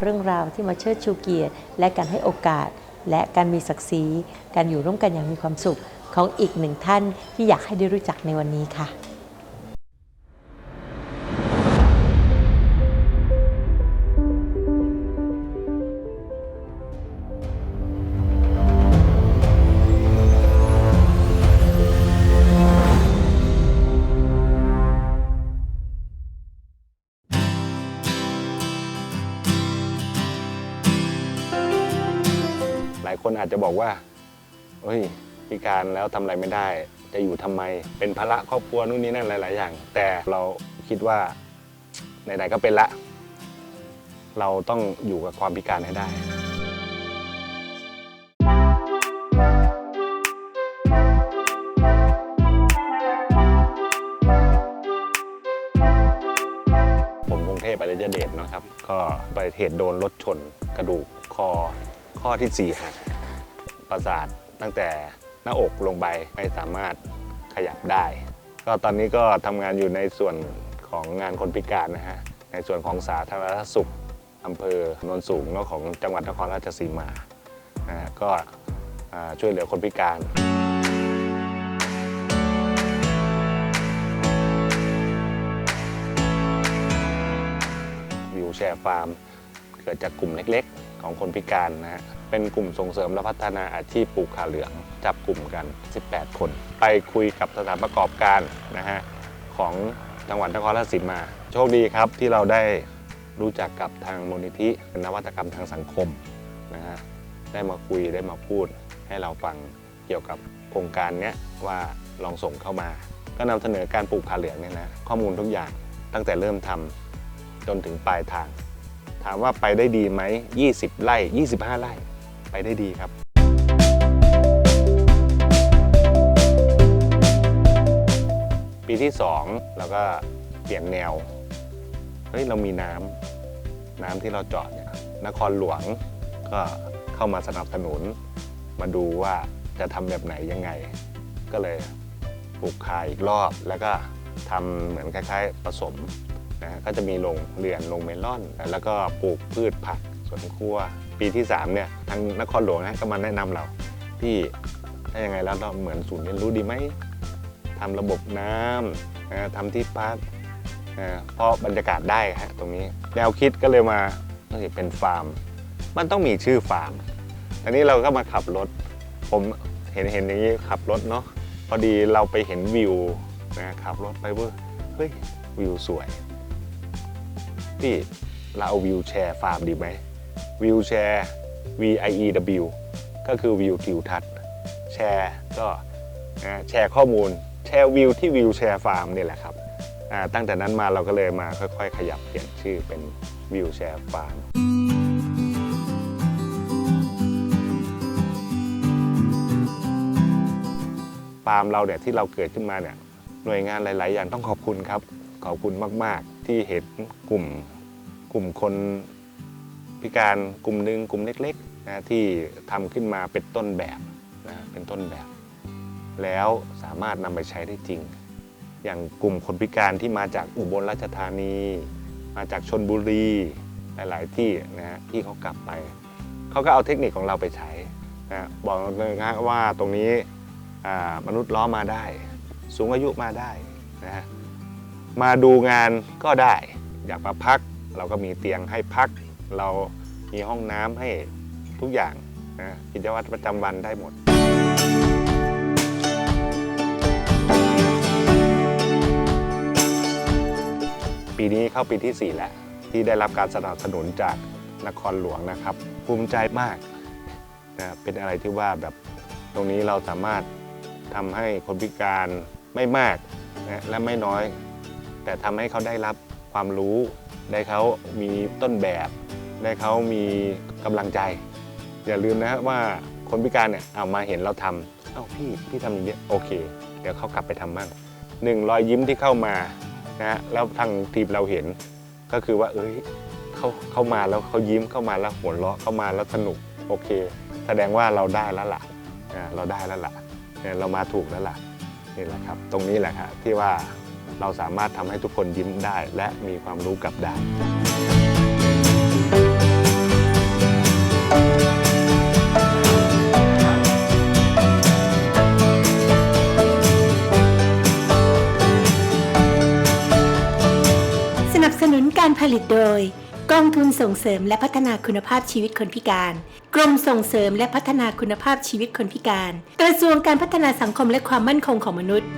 เรื่องราวที่มาเชิดชูเกียรติ และการให้โอกาส และการมีศักดิ์ศรี การอยู่ร่วมกันอย่างมีความสุขของอีกหนึ่งท่านที่อยากให้ได้รู้จักในวันนี้ค่ะายคนอาจจะบอกว่าเฮ้ยพิการแล้วทำอะไรไม่ได้ จะอยู่ทำไม เป็นภาระครอบครัวนู่นนี่นั่นหลาย ๆ อย่าง แต่เราคิดว่าไหนๆก็เป็นละ เราต้องอยู่กับความพิการให้ได้ผมกรุงเทพอริยเดชนะครับ ก็อุบัติเหตุโดนรถชนกระดูกคอ ข้อที่สี่หักประสาทตั้งแต่หน้าอกลงไปไม่สามารถขยับได้ ก็ตอนนี้ก็ทำงานอยู่ในส่วนของงานคนพิการนะฮะในส่วนของสาธารณสุขอำเภอโนนสูงนอะของจังหวัดนครราชสีมานะฮะก็ช่วยเหลือคนพิการวิวแชร์ฟาร์มเกิดจากกลุ่มเล็กๆ ของคนพิการนะฮะเป็นกลุ่มส่งเสริมและพัฒนาอาชีพปลูกขาเหลืองจับกลุ่มกัน 18 คน ไปคุยกับสถานประกอบการนะฮะของจังหวัดนครราชสีมา โชคดีครับที่เราได้รู้จักกับทางมูลนิธินวัตกรรมทางสังคมนะฮะได้มาคุยได้มาพูดให้เราฟังเกี่ยวกับโครงการเนี้ยว่าลองส่งเข้ามา ก็นำเสนอการปลูกขาเหลืองเนี่ยนะข้อมูลทุกอย่างตั้งแต่เริ่มทำจนถึงปลายทาง ถามว่าไปได้ดีไหม 20 ไร่ 25 ไร่ ไปได้ดีครับ ปีที่ 2 เราก็เปลี่ยนแนว เฮ้ย เรามีน้ำน้ำที่เราจอดเนี่ยนครหลวงก็เข้ามาสนับสนุน มาดูว่าจะทำแบบไหนยังไง ก็เลยปลูกคาอีกรอบแล้วก็ทำเหมือนคล้าย ๆ ผสม นะก็จะมีลงเรือนลงเมลอน แล้วก็ปลูกพืชผักสวนครัว ปีที่3เนี่ยทางนครหลวงนะก็มาแนะนำเราพี่ถ้ายังไงแล้วเราเหมือนศูนย์เรียนรู้ดีไหมทำระบบน้ำนะทำที่พักเพราะบรรยากาศได้ฮะตรงนี้แนวคิดก็เลยมาเฮ้ยเป็นฟาร์ม มันต้องมีชื่อฟาร์มอันนี้เราก็มาขับรถ ผมเห็นเห็นอย่างนี้ขับรถเนาะพอดีเราไปเห็นวิวนะขับรถไปเว้ยเฮ้ยวิวสวย พี่เราเอาวิวแชร์ฟาร์มดีไหมวิวแชร์ V I E W ก็คือวิวทิวทัศน์แชร์ก็แชร์ข้อมูลแชร์วิวที่วิวแชร์ฟาร์มนี่แหละครับตั้งแต่นั้นมาเราก็เลยมาค่อยๆ ขยับเปลี่ยนชื่อเป็นวิวแชร์ฟาร์มฟาร์มเราเนี่ยที่เราเกิดขึ้นมาเนี่ยหน่วยงานหลาย ๆ อย่างต้องขอบคุณครับ ขอบคุณมาก ๆ ที่เห็นกลุ่มกลุ่มคนพิการกลุ่มหนึ่งกลุ่มเล็กๆนะที่ทำขึ้นมาเป็นต้นแบบนะเป็นต้นแบบ แล้วสามารถนำไปใช้ได้จริง อย่างกลุ่มคนพิการที่มาจากอุบลราชธานี มาจากชนบุรีหลายๆที่นะฮะที่เขากลับไปเขาก็เอาเทคนิคของเราไปใช้นะบอกเลยนะว่าตรงนี้มนุษย์ล้อมาได้ สูงอายุมาได้นะ มาดูงานก็ได้ อยากมาพัก เราก็มีเตียงให้พัก เรามีห้องน้ำให้ทุกอย่างนะกิจวัตรประจำวันได้หมดปีนี้เข้าปีที่ 4 แล้ว ที่ได้รับการสนับสนุนจากนครหลวงนะครับ ภูมิใจมากนะเป็นอะไรที่ว่าแบบตรงนี้เราสามารถทำให้คนพิการไม่มากนะและไม่น้อย แต่ทำให้เขาได้รับความรู้ ได้เขามีต้นแบบ ได้เขามีกำลังใจ อย่าลืมนะว่าคนพิการเนี่ยเอามาเห็นเราทำเอ้าพี่พี่ทำอย่างนี้โอเค เดี๋ยวเขากลับไปทำบ้างหนึ่งรอยยิ้มที่เข้ามานะฮะแล้วทางทีมเราเห็นก็คือว่า เอ้ยเขาเข้ามาแล้วเขายิ้มเข้ามาแล้วหัวเราะเข้ามาแล้วสนุกโอเค แสดงว่าเราได้แล้วล่ะเราได้แล้วล่ะเรามาถูกแล้วล่ะนี่แหละครับ ตรงนี้แหละครับที่ว่า เราสามารถทำให้ทุกคนยิ้มได้ และมีความรู้กับได้สนับสนุนการผลิตโดย กองทุนส่งเสริมและพัฒนาคุณภาพชีวิตคนพิการ กรมส่งเสริมและพัฒนาคุณภาพชีวิตคนพิการ กระทรวงการพัฒนาสังคมและความมั่นคงของมนุษย์